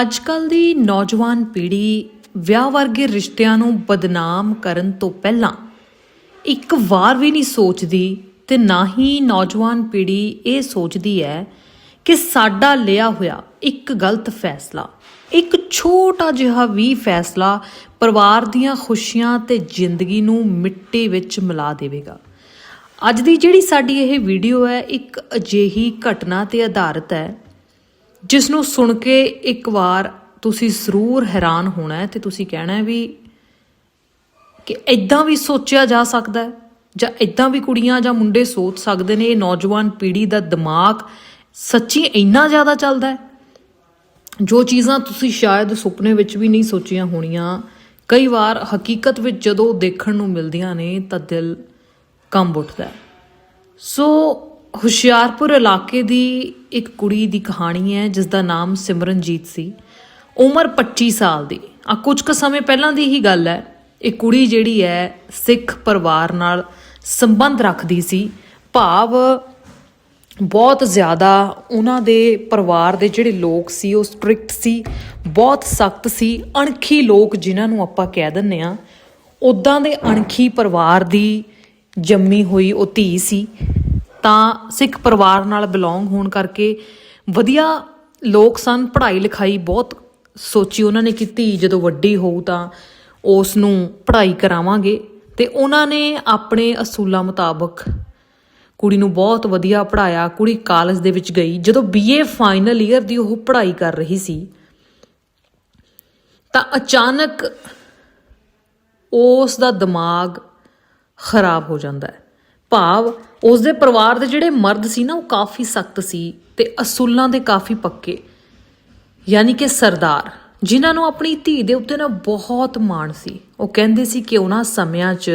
ਅੱਜਕੱਲ ਦੀ ਨੌਜਵਾਨ ਪੀੜ੍ਹੀ ਵਿਆਹ ਵਰਗੇ ਰਿਸ਼ਤਿਆਂ ਨੂੰ ਬਦਨਾਮ ਕਰਨ ਤੋਂ ਪਹਿਲਾਂ ਇੱਕ ਵਾਰ ਵੀ ਨਹੀਂ ਸੋਚਦੀ ਤੇ ਨਾ ਹੀ ਨੌਜਵਾਨ ਪੀੜ੍ਹੀ ਇਹ ਸੋਚਦੀ ਹੈ ਕਿ ਸਾਡਾ ਲਿਆ ਹੋਇਆ ਇੱਕ ਗਲਤ ਫੈਸਲਾ, ਇੱਕ ਛੋਟਾ ਜਿਹਾ ਵੀ ਫੈਸਲਾ ਪਰਿਵਾਰ ਦੀਆਂ ਖੁਸ਼ੀਆਂ ਤੇ ਜ਼ਿੰਦਗੀ ਨੂੰ ਮਿੱਟੀ ਵਿੱਚ ਮਿਲਾ ਦੇਵੇਗਾ। ਅੱਜ ਦੀ ਜਿਹੜੀ ਸਾਡੀ ਇਹ ਵੀਡੀਓ ਹੈ, ਇੱਕ ਅਜਿਹੀ ਘਟਨਾ ਤੇ ਆਧਾਰਿਤ ਹੈ ਜਿਸ ਨੂੰ ਸੁਣ ਕੇ ਇੱਕ ਵਾਰ ਤੁਸੀਂ ਜ਼ਰੂਰ ਹੈਰਾਨ ਹੋਣਾ ਹੈ ਤੇ ਤੁਸੀਂ ਕਹਿਣਾ ਵੀ ਕਿ ਇਦਾਂ ਵੀ ਸੋਚਿਆ ਜਾ ਸਕਦਾ ਹੈ, ਜਾਂ ਇਦਾਂ ਵੀ ਕੁੜੀਆਂ ਜਾਂ ਮੁੰਡੇ ਸੋਚ ਸਕਦੇ ਨੇ, ਇਹ ਨੌਜਵਾਨ ਪੀੜ੍ਹੀ ਦਾ ਦਿਮਾਗ ਸੱਚੀ ਇੰਨਾ ਜ਼ਿਆਦਾ ਚੱਲਦਾ ਹੈ? ਜੋ ਚੀਜ਼ਾਂ ਤੁਸੀਂ ਸ਼ਾਇਦ ਸੁਪਨੇ ਵਿੱਚ ਵੀ ਨਹੀਂ ਸੋਚੀਆਂ ਹੋਣੀਆਂ, ਕਈ ਵਾਰ ਹਕੀਕਤ ਵਿੱਚ ਜਦੋਂ ਦੇਖਣ ਨੂੰ ਮਿਲਦੀਆਂ ਨੇ ਤਾਂ ਦਿਲ ਕੰਬ ਉੱਠਦਾ ਸੋ ਹੁਸ਼ਿਆਰਪੁਰ ਇਲਾਕੇ ਦੀ ਇੱਕ ਕੁੜੀ ਦੀ ਕਹਾਣੀ ਹੈ ਜਿਸ ਦਾ ਨਾਮ ਸਿਮਰਨਜੀਤ ਸੀ। ਉਮਰ 25 ਸਾਲ ਦੀ। ਆ, ਕੁਝ ਕੁ ਸਮੇਂ ਪਹਿਲਾਂ ਦੀ ਹੀ ਗੱਲ ਹੈ। ਇਹ ਕੁੜੀ ਜਿਹੜੀ ਹੈ, ਸਿੱਖ ਪਰਿਵਾਰ ਨਾਲ ਸੰਬੰਧ ਰੱਖਦੀ ਸੀ। ਭਾਵ ਬਹੁਤ ਜ਼ਿਆਦਾ ਉਹਨਾਂ ਦੇ ਪਰਿਵਾਰ ਦੇ ਜਿਹੜੇ ਲੋਕ ਸੀ, ਉਹ ਸਟ੍ਰਿਕਟ ਸੀ, ਬਹੁਤ ਸਖਤ ਸੀ, ਅਣਖੀ ਲੋਕ ਜਿਨ੍ਹਾਂ ਨੂੰ ਆਪਾਂ ਕਹਿ ਦਿੰਨੇ ਆ ਉਦਾਂ ਦੇ ਅਣਖੀ ਪਰਿਵਾਰ ਦੀ ਜੰਮੀ ਹੋਈ ਉਹ ਧੀ ਸੀ। ਤਾਂ ਸਿੱਖ ਪਰਿਵਾਰ ਨਾਲ ਬਿਲੋਂਗ ਹੋਣ ਕਰਕੇ ਵਧੀਆ ਲੋਕ ਸਨ, ਪੜ੍ਹਾਈ ਲਿਖਾਈ ਬਹੁਤ ਸੋਚੀ ਉਹਨਾਂ ਨੇ ਕੀਤੀ, ਜਦੋਂ ਵੱਡੀ ਹੋਊ ਤਾਂ ਉਸ ਨੂੰ ਪੜ੍ਹਾਈ ਕਰਾਵਾਂਗੇ ਤੇ ਉਹਨਾਂ ਨੇ ਆਪਣੇ ਅਸੂਲਾਂ ਮੁਤਾਬਕ ਕੁੜੀ ਨੂੰ ਬਹੁਤ ਵਧੀਆ ਪੜਾਇਆ ਕੁੜੀ ਕਾਲਜ ਦੇ ਵਿੱਚ ਗਈ, ਜਦੋਂ ਬੀਏ ਫਾਈਨਲ ਈਅਰ ਦੀ ਉਹ ਪੜ੍ਹਾਈ ਕਰ ਰਹੀ ਸੀ, ਤਾਂ ਅਚਾਨਕ ਉਸ ਦਾ ਦਿਮਾਗ ਖਰਾਬ ਹੋ ਜਾਂਦਾ ਹੈ। ਭਾਵ ਉਸ ਦੇ ਪਰਿਵਾਰ ਦੇ ਜਿਹੜੇ ਮਰਦ ਸੀ ਨਾ, ਉਹ ਕਾਫੀ ਸਖਤ ਸੀ ਤੇ ਅਸੂਲਾਂ ਦੇ ਕਾਫੀ ਪੱਕੇ। ਯਾਨੀ ਕਿ ਸਰਦਾਰ, ਜਿਨ੍ਹਾਂ ਨੂੰ ਆਪਣੀ ਧੀ ਦੇ ਉੱਤੇ ਨਾ ਬਹੁਤ ਮਾਣ ਸੀ। ਉਹ ਕਹਿੰਦੇ ਸੀ ਕਿ ਉਹਨਾਂ ਸਮਿਆਂ 'ਚ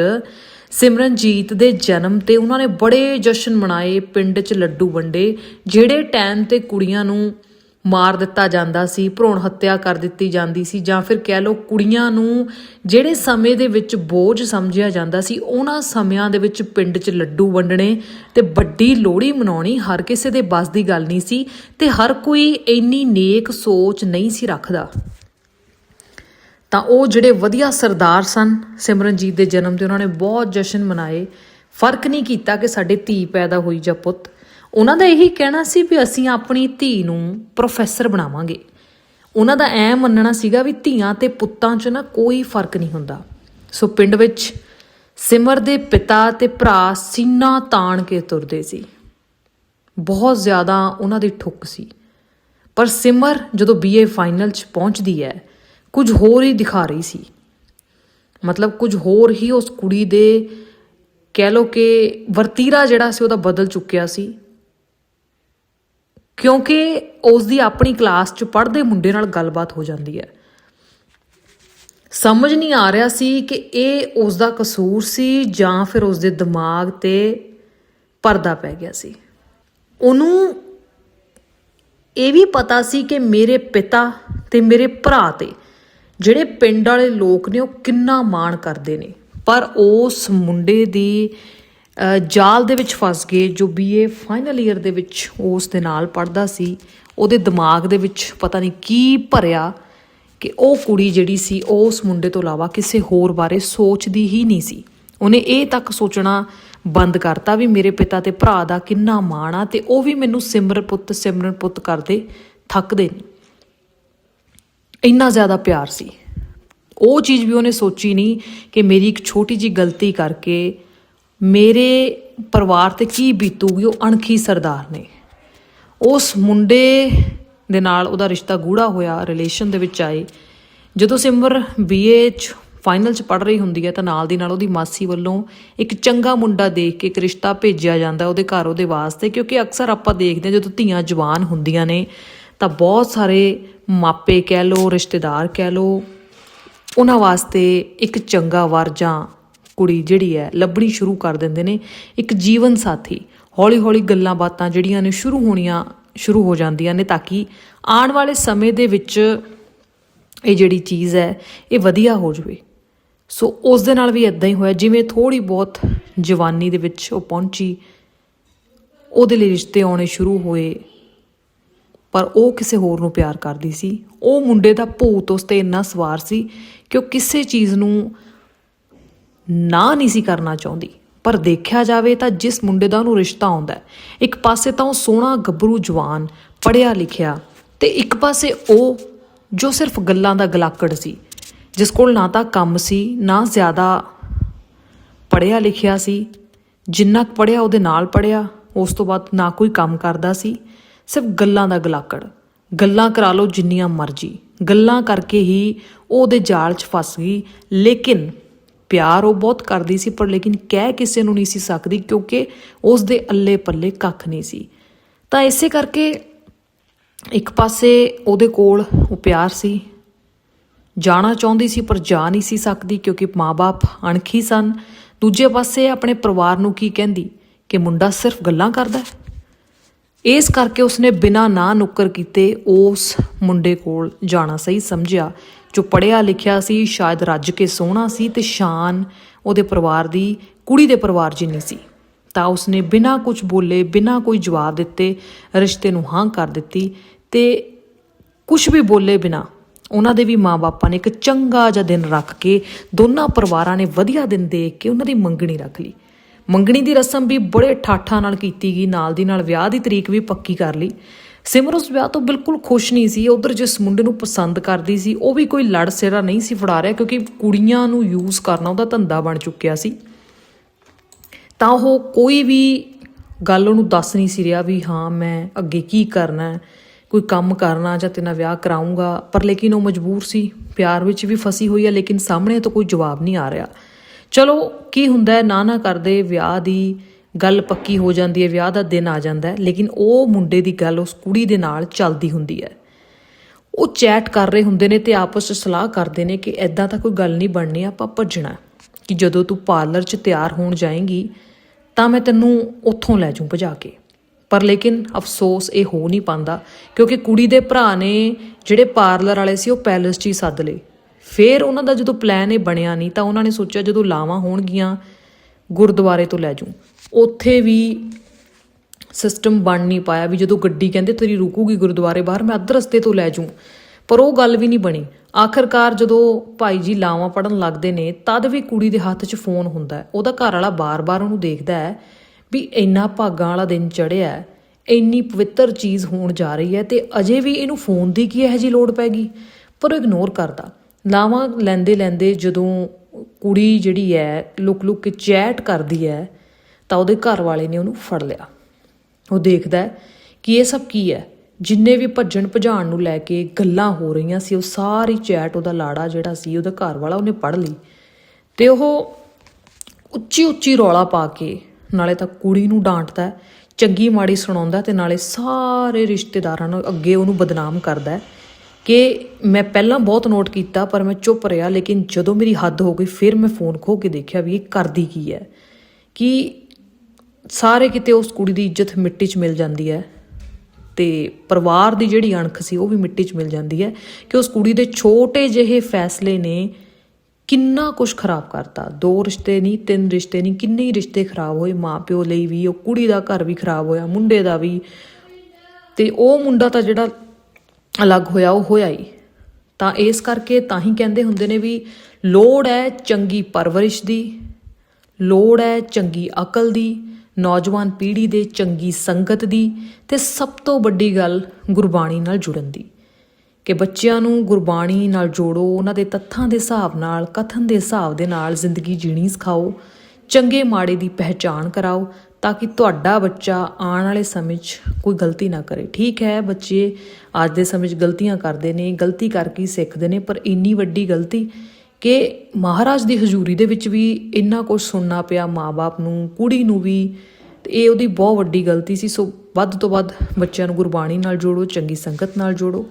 ਸਿਮਰਨਜੀਤ ਦੇ ਜਨਮ ਤੇ ਉਹਨਾਂ ਨੇ ਬੜੇ ਜਸ਼ਨ ਮਨਾਏ ਪਿੰਡ 'ਚ ਲੱਡੂ ਵੰਡੇ, ਜਿਹੜੇ ਟਾਈਮ ਤੇ ਕੁੜੀਆਂ ਨੂੰ ਮਾਰ ਦਿੱਤਾ ਜਾਂਦਾ ਸੀ, ਭਰੂਣ ਹੱਤਿਆ ਕਰ ਦਿੱਤੀ ਜਾਂਦੀ ਸੀ ਜਾਂ ਫਿਰ ਕਹਿ ਲਓ ਕੁੜੀਆਂ ਨੂੰ ਜਿਹੜੇ ਸਮੇਂ ਦੇ ਵਿੱਚ ਬੋਝ ਸਮਝਿਆ ਜਾਂਦਾ ਸੀ, ਉਹਨਾਂ ਸਮਿਆਂ ਦੇ ਵਿੱਚ ਪਿੰਡ 'ਚ ਲੱਡੂ ਵੰਡਣੇ ਤੇ ਵੱਡੀ ਲੋਹੜੀ ਮਨਾਉਣੀ ਹਰ ਕਿਸੇ ਦੇ ਬਸ ਦੀ ਗੱਲ ਨਹੀਂ ਸੀ ਤੇ ਹਰ ਕੋਈ ਇੰਨੀ ਨੇਕ ਸੋਚ ਨਹੀਂ ਸੀ ਰੱਖਦਾ। ਤਾਂ ਉਹ ਜਿਹੜੇ ਵਧੀਆ ਸਰਦਾਰ ਸਨ, ਸਿਮਰਨਜੀਤ ਦੇ ਜਨਮ ਤੇ ਉਹਨਾਂ ਨੇ ਬਹੁਤ ਜਸ਼ਨ ਮਨਾਏ। ਫ਼ਰਕ ਨਹੀਂ ਕੀਤਾ ਕਿ ਸਾਡੇ ਧੀ ਪੈਦਾ ਹੋਈ ਜਾਂ ਪੁੱਤ। ਉਹਨਾਂ ਦਾ ਇਹੀ ਕਹਿਣਾ ਸੀ ਵੀ ਅਸੀਂ ਆਪਣੀ ਧੀ ਨੂੰ ਪ੍ਰੋਫੈਸਰ ਬਣਾਵਾਂਗੇ। ਉਹਨਾਂ ਦਾ ਐ ਮੰਨਣਾ ਸੀਗਾ ਵੀ ਧੀਆਂ ਤੇ ਪੁੱਤਾਂ 'ਚ ਨਾ ਕੋਈ ਫ਼ਰਕ ਨਹੀਂ ਹੁੰਦਾ। ਸੋ ਪਿੰਡ ਵਿੱਚ ਸਿਮਰ ਦੇ ਪਿਤਾ ਤੇ ਭਰਾ ਸੀਨਾ ਤਾਣ ਕੇ ਤੁਰਦੇ ਸੀ। ਬਹੁਤ ਜ਼ਿਆਦਾ ਉਹਨਾਂ ਦੀ ਠੁੱਕ ਸੀ। ਪਰ ਸਿਮਰ ਜਦੋਂ ਬੀਏ ਫਾਈਨਲ 'ਚ ਪਹੁੰਚਦੀ ਹੈ, ਕੁਝ ਹੋਰ ਹੀ ਦਿਖਾ ਰਹੀ ਸੀ। ਮਤਲਬ ਕੁਝ ਹੋਰ ਹੀ ਉਸ ਕੁੜੀ ਦੇ ਕਹਿ ਲੋ ਕਿ ਵਰਤੀਰਾ ਜਿਹੜਾ ਸੀ, ਉਹਦਾ ਬਦਲ ਚੁੱਕਿਆ ਸੀ। ਕਿਉਂਕਿ ਉਸ ਦੀ ਆਪਣੀ ਕਲਾਸ 'ਚ ਪੜ੍ਹਦੇ ਮੁੰਡੇ ਨਾਲ ਗੱਲਬਾਤ ਹੋ ਜਾਂਦੀ ਹੈ। ਸਮਝ ਨਹੀਂ ਆ ਰਿਹਾ ਸੀ ਕਿ ਇਹ ਉਸ ਦਾ ਕਸੂਰ ਸੀ ਜਾਂ ਫਿਰ ਉਸ ਦੇ ਦਿਮਾਗ ਤੇ ਪਰਦਾ ਪੈ ਗਿਆ ਸੀ। ਉਹਨੂੰ ਇਹ ਵੀ ਪਤਾ ਸੀ ਕਿ ਮੇਰੇ ਪਿਤਾ ਤੇ ਮੇਰੇ ਭਰਾ ਤੇ ਜਿਹੜੇ ਪਿੰਡ ਵਾਲੇ ਲੋਕ ਨੇ ਉਹ ਕਿੰਨਾ ਮਾਣ ਕਰਦੇ ਨੇ। ਪਰ ਉਸ ਮੁੰਡੇ ਦੀ ਜਾਲ ਦੇ ਵਿੱਚ ਫਸ ਗਏ, ਜੋ ਬੀਏ ਫਾਈਨਲ ਈਅਰ ਦੇ ਵਿੱਚ ਉਸ ਦੇ ਨਾਲ ਪੜਦਾ ਸੀ, ਉਹਦੇ ਦਿਮਾਗ ਦੇ ਵਿੱਚ ਪਤਾ ਨਹੀਂ ਕੀ ਭਰਿਆ ਕਿ ਉਹ ਕੁੜੀ ਜਿਹੜੀ ਸੀ, ਉਹ ਉਸ ਮੁੰਡੇ ਤੋਂ ਇਲਾਵਾ ਕਿਸੇ ਹੋਰ ਬਾਰੇ ਸੋਚਦੀ ਹੀ ਨਹੀਂ ਸੀ। ਉਹਨੇ ਇਹ ਤੱਕ ਸੋਚਣਾ ਬੰਦ ਕਰਤਾ ਵੀ ਮੇਰੇ ਪਿਤਾ ਤੇ ਭਰਾ ਦਾ ਕਿੰਨਾ ਮਾਣ ਆ ਤੇ ਉਹ ਵੀ ਮੈਨੂੰ ਸਿਮਰਨ ਪੁੱਤ ਸਿਮਰਨ ਪੁੱਤ ਕਰਦੇ ਥੱਕਦੇ ਨਹੀਂ ਇੰਨਾ ਜ਼ਿਆਦਾ ਪਿਆਰ ਸੀ। ਉਹ ਚੀਜ਼ ਵੀ ਉਹਨੇ ਸੋਚੀ ਨਹੀਂ ਕਿ ਮੇਰੀ ਇੱਕ ਛੋਟੀ ਜੀ ਗਲਤੀ ਕਰਕੇ ਮੇਰੇ ਪਰਿਵਾਰ ਤੇ ਕੀ ਬੀਤੂਗੀ ਉਹ ਅਣਖੀ ਸਰਦਾਰ ਨੇ। ਉਸ ਮੁੰਡੇ ਦੇ ਨਾਲ ਉਹਦਾ ਰਿਸ਼ਤਾ ਗੂੜਾ ਹੋਇਆ ਰਿਲੇਸ਼ਨ ਦੇ ਵਿੱਚ ਆਏ। ਜਦੋਂ ਸਿਮਰ ਬੀਏ ਚ ਫਾਈਨਲ ਚ ਪੜ ਰਹੀ ਹੁੰਦੀ ਹੈ ਤਾਂ ਨਾਲ ਦੀ ਨਾਲ ਉਹਦੀ ਮਾਸੀ ਵੱਲੋਂ ਇੱਕ ਚੰਗਾ ਮੁੰਡਾ ਦੇਖ ਕੇ ਇੱਕ ਰਿਸ਼ਤਾ ਭੇਜਿਆ ਜਾਂਦਾ ਉਹਦੇ ਘਰ ਉਹਦੇ ਵਾਸਤੇ, ਕਿਉਂਕਿ ਅਕਸਰ ਆਪਾਂ ਦੇਖਦੇ ਹਾਂ ਜਦੋਂ ਧੀਆਂ ਜਵਾਨ ਹੁੰਦੀਆਂ ਨੇ ਤਾਂ ਬਹੁਤ ਸਾਰੇ ਮਾਪੇ ਕਹਿ ਲੋ ਰਿਸ਼ਤੇਦਾਰ ਕਹਿ ਲੋ ਉਹਨਾਂ ਵਾਸਤੇ ਇੱਕ ਚੰਗਾ ਵਰ ਜਾਂ ਕੁੜੀ ਜਿਹੜੀ ਹੈ, ਲੱਭਣੀ ਸ਼ੁਰੂ ਕਰ ਦਿੰਦੇ ਨੇ। ਇੱਕ ਜੀਵਨ ਸਾਥੀ ਹੌਲੀ-ਹੌਲੀ ਗੱਲਾਂ ਬਾਤਾਂ ਜਿਹੜੀਆਂ ਨੇ ਸ਼ੁਰੂ ਹੋਣੀਆਂ ਸ਼ੁਰੂ ਹੋ ਜਾਂਦੀਆਂ ਨੇ ਤਾਂ ਕਿ ਆਉਣ ਵਾਲੇ ਸਮੇਂ ਦੇ ਵਿੱਚ ਇਹ ਜਿਹੜੀ ਚੀਜ਼ ਹੈ, ਇਹ ਵਧੀਆ ਹੋ ਜਾਵੇ। ਸੋ ਉਸ ਦੇ ਨਾਲ ਵੀ ਇਦਾਂ ਹੀ ਹੋਇਆ, ਜਿਵੇਂ ਥੋੜੀ ਬਹੁਤ ਜਵਾਨੀ ਦੇ ਵਿੱਚ ਉਹ ਪਹੁੰਚੀ, ਉਹਦੇ ਲਈ ਰਿਸ਼ਤੇ ਆਉਣੇ ਸ਼ੁਰੂ ਹੋਏ, ਪਰ ਉਹ ਕਿਸੇ ਹੋਰ ਨੂੰ ਪਿਆਰ ਕਰਦੀ ਸੀ। ਉਹ ਮੁੰਡੇ ਦਾ ਭੂਤ ਉਸ ਤੇ ਇੰਨਾ ਸਵਾਰ ਸੀ ਕਿ ਉਹ ਕਿਸੇ ਚੀਜ਼ ਨੂੰ ਨਾ ਨਹੀਂ ਸੀ ਕਰਨਾ ਚਾਹੁੰਦੀ। ਪਰ ਦੇਖਿਆ ਜਾਵੇ ਤਾਂ ਜਿਸ ਮੁੰਡੇ ਦਾ ਉਹਨੂੰ ਰਿਸ਼ਤਾ ਆਉਂਦਾ ਇੱਕ ਪਾਸੇ ਤਾਂ ਉਹ ਸੋਹਣਾ ਗੱਭਰੂ ਜਵਾਨ ਪੜਿਆ ਲਿਖਿਆ ਤੇ ਇੱਕ ਪਾਸੇ ਉਹ ਜੋ ਸਿਰਫ ਗੱਲਾਂ ਦਾ ਗਲਾਕੜ ਸੀ, ਜਿਸ ਕੋਲ ਨਾ ਤਾਂ ਕੰਮ ਸੀ, ਨਾ ਜ਼ਿਆਦਾ ਪੜਿਆ ਲਿਖਿਆ ਸੀ, ਜਿੰਨਾ ਕੁ ਪੜਿਆ ਉਹਦੇ ਨਾਲ ਪੜਿਆ ਉਸ ਤੋਂ ਬਾਅਦ ਨਾ ਕੋਈ ਕੰਮ ਕਰਦਾ ਸੀ, ਸਿਰਫ ਗੱਲਾਂ ਦਾ ਗਲਾਕੜ। ਗੱਲਾਂ ਕਰਾ ਲਓ ਜਿੰਨੀਆਂ ਮਰਜ਼ੀ, ਗੱਲਾਂ ਕਰਕੇ ਹੀ ਉਹਦੇ ਜਾਲ 'ਚ ਫਸ ਗਈ, ਲੇਕਿਨ ਪਿਆਰ ਉਹ ਬਹੁਤ ਕਰਦੀ ਸੀ, ਪਰ ਲੇਕਿਨ ਕਹਿ ਕਿਸੇ ਨੂੰ ਨਹੀਂ ਸੀ ਸਕਦੀ ਕਿਉਂਕਿ ਉਸ ਦੇ ਅੱਲੇ ਪੱਲੇ ਕੱਖ ਨਹੀਂ ਸੀ। ਤਾਂ ਇਸੇ ਕਰਕੇ ਇੱਕ ਪਾਸੇ ਉਹਦੇ ਕੋਲ ਉਹ ਪਿਆਰ ਸੀ, ਜਾਣਾ ਚਾਹੁੰਦੀ ਸੀ ਪਰ ਜਾ ਨਹੀਂ ਸੀ ਸਕਦੀ ਕਿਉਂਕਿ ਮਾਪੇ ਅਣਖੀ ਸਨ। ਦੂਜੇ ਪਾਸੇ ਆਪਣੇ ਪਰਿਵਾਰ ਨੂੰ ਕੀ ਕਹਿੰਦੀ? ਕਿ ਮੁੰਡਾ ਸਿਰਫ ਗੱਲਾਂ ਕਰਦਾ ਹੈ। ਇਸ ਕਰਕੇ ਉਸਨੇ ਬਿਨਾਂ ਨਾ ਨੁੱਕਰ ਕੀਤੇ ਉਸ ਮੁੰਡੇ ਕੋਲ ਜਾਣਾ ਸਹੀ ਸਮਝਿਆ। ਜੋ ਪੜਿਆ ਲਿਖਿਆ ਸੀ, ਸ਼ਾਇਦ ਰੱਜ ਕੇ ਸੋਹਣਾ ਸੀ ਤੇ ਸ਼ਾਨ ਉਹਦੇ ਪਰਿਵਾਰ ਦੀ ਕੁੜੀ ਦੇ ਪਰਿਵਾਰ ਜਿੰਨੀ ਸੀ। ਤਾਂ ਉਸਨੇ ਬਿਨਾਂ ਕੁਝ ਬੋਲੇ, ਬਿਨਾਂ ਕੋਈ ਜਵਾਬ ਦਿੱਤੇ ਰਿਸ਼ਤੇ ਨੂੰ ਹਾਂ ਕਰ ਦਿੱਤੀ ਤੇ ਕੁਝ ਵੀ ਬੋਲੇ ਬਿਨਾਂ ਉਹਨਾਂ ਦੇ ਵੀ ਮਾਪੇ ਨੇ ਇੱਕ ਚੰਗਾ ਜਿਹਾ ਦਿਨ ਰੱਖ ਕੇ ਦੋਨਾਂ ਪਰਿਵਾਰਾਂ ਨੇ ਵਧੀਆ ਦਿਨ ਦੇਖ ਕੇ ਉਹਨਾਂ ਦੀ ਮੰਗਣੀ ਰੱਖ ਲਈ। ਮੰਗਣੀ ਦੀ ਰਸਮ ਵੀ ਬੜੇ ਠਾਠਾਂ ਨਾਲ ਕੀਤੀ ਗਈ, ਨਾਲ ਦੀ ਨਾਲ ਵਿਆਹ ਦੀ ਤਰੀਕ ਵੀ ਪੱਕੀ ਕਰ ਲਈ। ਸਿਮਰ ਉਸ ਵਿਆਹ ਤੋਂ ਬਿਲਕੁਲ ਖੁਸ਼ ਨਹੀਂ ਸੀ, ਉਧਰ ਜਿਸ ਮੁੰਡੇ ਨੂੰ ਪਸੰਦ ਕਰਦੀ ਸੀ, ਉਹ ਵੀ ਕੋਈ ਲੜ ਸਿਰਾ ਨਹੀਂ ਸੀ ਫੜਾ ਰਿਹਾ ਕਿਉਂਕਿ ਕੁੜੀਆਂ ਨੂੰ ਯੂਜ਼ ਕਰਨਾ ਉਹਦਾ ਧੰਦਾ ਬਣ ਚੁੱਕਿਆ ਸੀ। ਤਾਂ ਉਹ ਕੋਈ ਵੀ ਗੱਲ ਉਹਨੂੰ ਦੱਸ ਨਹੀਂ ਸੀ ਰਿਹਾ ਵੀ ਹਾਂ, ਮੈਂ ਅੱਗੇ ਕੀ ਕਰਨਾ ਹੈ, ਕੋਈ ਕੰਮ ਕਰਨਾ ਜਾਂ ਤੇਨਾਂ ਵਿਆਹ ਕਰਾਉਂਗਾ ਪਰ ਲੇਕਿਨ ਉਹ ਮਜਬੂਰ ਸੀ, ਪਿਆਰ ਵਿੱਚ ਵੀ ਫਸੀ ਹੋਈ ਹੈ, ਲੇਕਿਨ ਸਾਹਮਣੇ ਤੋਂ ਕੋਈ ਜਵਾਬ ਨਹੀਂ ਆ ਰਿਹਾ। ਚਲੋ, ਕੀ ਹੁੰਦਾ ਹੈ, ਨਾ ਨਾ ਕਰਦੇ ਵਿਆਹ ਦੀ ਗੱਲ ਪੱਕੀ ਹੋ ਜਾਂਦੀ ਹੈ, ਵਿਆਹ ਦਾ ਦਿਨ ਆ ਜਾਂਦਾ ਹੈ, ਲੇਕਿਨ ਉਹ ਮੁੰਡੇ ਦੀ ਗੱਲ ਉਸ ਕੁੜੀ ਦੇ ਨਾਲ ਚੱਲਦੀ ਹੁੰਦੀ ਹੈ। ਉਹ ਚੈਟ ਕਰ ਰਹੇ ਹੁੰਦੇ ਨੇ ਤੇ ਆਪਸ ਵਿੱਚ ਸਲਾਹ ਕਰਦੇ ਨੇ ਕਿ ਐਦਾਂ ਤਾਂ ਕੋਈ ਗੱਲ ਨਹੀਂ ਬਣਨੀ, ਆਪਾਂ ਭੱਜਣਾ ਕਿ ਜਦੋਂ ਤੂੰ ਪਾਰਲਰ 'ਚ ਤਿਆਰ ਹੋਣ ਜਾਏਂਗੀ, ਤਾਂ ਮੈਂ ਤੈਨੂੰ ਉੱਥੋਂ ਲੈ ਜਾਊਂ ਭਜਾ ਕੇ। ਪਰ ਲੇਕਿਨ ਅਫਸੋਸ ਇਹ ਹੋ ਨਹੀਂ ਪਾਂਦਾ ਕਿਉਂਕਿ ਕੁੜੀ ਦੇ ਭਰਾ ਨੇ ਜਿਹੜੇ ਪਾਰਲਰ ਵਾਲੇ ਸੀ, ਉਹ ਪੈਲਸ 'ਚ ਹੀ ਸੱਦ ਲਏ। ਫਿਰ ਉਹਨਾਂ ਦਾ ਜਦੋਂ ਪਲਾਨ ਇਹ ਬਣਿਆ ਨਹੀਂ, ਤਾਂ ਉਹਨਾਂ ਨੇ ਸੋਚਿਆ ਜਦੋਂ ਲਾਵਾਂ ਹੋਣਗੀਆਂ, ਗੁਰਦੁਆਰੇ ਤੋਂ ਲੈ ਜਾਊਂ। ਉੱਥੇ ਵੀ ਸਿਸਟਮ ਬਣ ਨਹੀਂ ਪਾਇਆ ਵੀ ਜਦੋਂ ਗੱਡੀ ਕਹਿੰਦੇ ਤੇਰੀ ਰੁਕੂਗੀ ਗੁਰਦੁਆਰੇ ਬਾਹਰ, ਮੈਂ ਅੱਧ ਰਸਤੇ ਤੋਂ ਲੈ ਜਾਊਂ। ਪਰ ਉਹ ਗੱਲ ਵੀ ਨਹੀਂ ਬਣੀ। ਆਖਰਕਾਰ ਜਦੋਂ ਭਾਈ ਜੀ ਲਾਵਾਂ ਪੜਨ ਲੱਗਦੇ ਨੇ, ਤਦ ਵੀ ਕੁੜੀ ਦੇ ਹੱਥ 'ਚ ਫੋਨ ਹੁੰਦਾ ਉਹਦਾ ਘਰ ਵਾਲਾ ਬਾਰ-ਬਾਰ ਉਹਨੂੰ ਦੇਖਦਾ ਹੈ ਵੀ ਇੰਨਾ ਭਾਗਾਂ ਵਾਲਾ ਦਿਨ ਚੜਿਆ ਇੰਨੀ ਪਵਿੱਤਰ ਚੀਜ਼ ਹੋਣ ਜਾ ਰਹੀ ਹੈ ਤੇ ਅਜੇ ਵੀ ਇਹਨੂੰ ਫੋਨ ਦੀ ਕੀ ਇਹੋ ਜਿਹੀ ਲੋੜ ਪੈ ਗਈ? ਪਰ ਉਹ ਇਗਨੋਰ ਕਰਦਾ। ਲਾਵਾਂ ਲੈਂਦੇ ਲੈਂਦੇ ਜਦੋਂ ਕੁੜੀ ਜਿਹੜੀ ਹੈ ਲੁਕ ਲੁਕ ਕੇ ਚੈਟ ਕਰਦੀ ਹੈ ਤਾਂ ਉਹਦੇ ਘਰ ਵਾਲੇ ਨੇ ਉਹਨੂੰ ਫੜ ਲਿਆ। ਉਹ ਦੇਖਦਾ ਕਿ ਇਹ ਸਭ ਕੀ ਹੈ। ਜਿੰਨੇ ਵੀ ਭੱਜਣ ਭਜਾਣ ਨੂੰ ਲੈ ਕੇ ਗੱਲਾਂ ਹੋ ਰਹੀਆਂ ਸੀ, ਉਹ ਸਾਰੀ ਚੈਟ ਉਹਦਾ ਲਾੜਾ ਜਿਹੜਾ ਸੀ, ਉਹਦਾ ਘਰ ਵਾਲਾ ਉਹਨੇ ਪੜ ਲਈ। ਤੇ ਉਹ ਉੱਚੀ ਉੱਚੀ ਰੌਲਾ ਪਾ ਕੇ ਨਾਲੇ ਤਾਂ ਕੁੜੀ ਨੂੰ ਡਾਂਟਦਾ ਚੰਗੀ ਮਾੜੀ ਸੁਣਾਉਂਦਾ ਤੇ ਨਾਲੇ ਸਾਰੇ ਰਿਸ਼ਤੇਦਾਰਾਂ ਨੂੰ ਅੱਗੇ ਉਹਨੂੰ ਬਦਨਾਮ ਕਰਦਾ ਕਿ ਮੈਂ ਪਹਿਲਾਂ ਬਹੁਤ ਨੋਟ ਕੀਤਾ ਪਰ ਮੈਂ ਚੁੱਪ ਰਿਹਾ, ਲੇਕਿਨ ਜਦੋਂ ਮੇਰੀ ਹੱਦ ਹੋ ਗਈ, ਫਿਰ ਮੈਂ ਫੋਨ ਖੋ ਕੇ ਦੇਖਿਆ ਵੀ ਇਹ ਕਰਦੀ ਕੀ ਹੈ। ਕਿ ਸਾਰੇ ਕਿਤੇ ਉਸ ਕੁੜੀ ਦੀ ਇੱਜ਼ਤ ਮਿੱਟੀ 'ਚ ਮਿਲ ਜਾਂਦੀ ਹੈ ਤੇ ਪਰਿਵਾਰ ਦੀ ਜਿਹੜੀ ਅਣਖ ਸੀ ਉਹ ਵੀ ਮਿੱਟੀ 'ਚ ਮਿਲ ਜਾਂਦੀ ਹੈ ਕਿ ਉਸ ਕੁੜੀ ਦੇ ਛੋਟੇ ਜਿਹੇ ਫੈਸਲੇ ਨੇ ਕਿੰਨਾ ਕੁਝ ਖਰਾਬ ਕਰਤਾ। ਦੋ ਰਿਸ਼ਤੇ ਨਹੀਂ, ਤਿੰਨ ਰਿਸ਼ਤੇ ਨਹੀਂ, ਕਿੰਨੇ ਹੀ ਰਿਸ਼ਤੇ ਖਰਾਬ ਹੋਏ ਮਾਪਿਓ ਲਈ ਵੀ, ਉਹ ਕੁੜੀ ਦਾ ਘਰ ਵੀ ਖਰਾਬ ਹੋਇਆ, ਮੁੰਡੇ ਦਾ ਵੀ। ਤੇ ਉਹ ਮੁੰਡਾ ਤਾਂ ਜਿਹੜਾ ਅਲੱਗ ਹੋਇਆ, ਉਹ ਹੋਇਆ ਹੀ। ਤਾਂ ਇਸ ਕਰਕੇ ਤਾਂ ਹੀ ਕਹਿੰਦੇ ਹੁੰਦੇ ਨੇ ਵੀ ਲੋੜ ਹੈ ਚੰਗੀ ਪਰਵਰਿਸ਼ ਦੀ, ਲੋੜ ਹੈ ਚੰਗੀ ਅਕਲ ਦੀ ਨੌਜਵਾਨ ਪੀੜ੍ਹੀ ਦੇ ਚੰਗੀ ਸੰਗਤ ਦੀ ਤੇ ਸਭ ਤੋਂ ਵੱਡੀ ਗੱਲ ਗੁਰਬਾਣੀ ਨਾਲ ਜੁੜਨ ਦੀ। ਕਿ ਬੱਚਿਆਂ ਨੂੰ ਗੁਰਬਾਣੀ ਨਾਲ ਜੋੜੋ, ਉਹਨਾਂ ਦੇ ਤੱਥਾਂ ਦੇ ਹਿਸਾਬ ਨਾਲ, ਕਥਨ ਦੇ ਹਿਸਾਬ ਦੇ ਨਾਲ ਜ਼ਿੰਦਗੀ ਜੀਣੀ ਸਿਖਾਓ, ਚੰਗੇ ਮਾੜੇ ਦੀ ਪਹਿਚਾਣ ਕਰਾਓ, ਤਾਂ ਕਿ ਤੁਹਾਡਾ ਬੱਚਾ ਆਉਣ ਵਾਲੇ ਸਮੇਂ 'ਚ ਕੋਈ ਗਲਤੀ ਨਾ ਕਰੇ। ਠੀਕ ਹੈ, ਬੱਚੇ ਅੱਜ ਦੇ ਸਮੇਂ 'ਚ ਗਲਤੀਆਂ ਕਰਦੇ ਨੇ, ਗਲਤੀ ਕਰਕੇ ਸਿੱਖਦੇ ਨੇ, ਪਰ ਇੰਨੀ ਵੱਡੀ ਗਲਤੀ ਕਿ ਮਹਾਰਾਜ ਦੀ ਹਜ਼ੂਰੀ ਦੇ ਵਿੱਚ ਵੀ ਇੰਨਾ ਕੁਝ ਸੁਣਨਾ ਪਿਆ ਮਾਪੇ ਨੂੰ, ਕੁੜੀ ਨੂੰ ਵੀ, ਤੇ ਇਹ ਉਹਦੀ ਬਹੁਤ ਵੱਡੀ ਗਲਤੀ ਸੀ। ਸੋ ਵੱਧ ਤੋਂ ਵੱਧ ਬੱਚਿਆਂ ਨੂੰ ਗੁਰਬਾਣੀ ਨਾਲ ਜੋੜੋ, ਚੰਗੀ ਸੰਗਤ ਨਾਲ ਜੋੜੋ।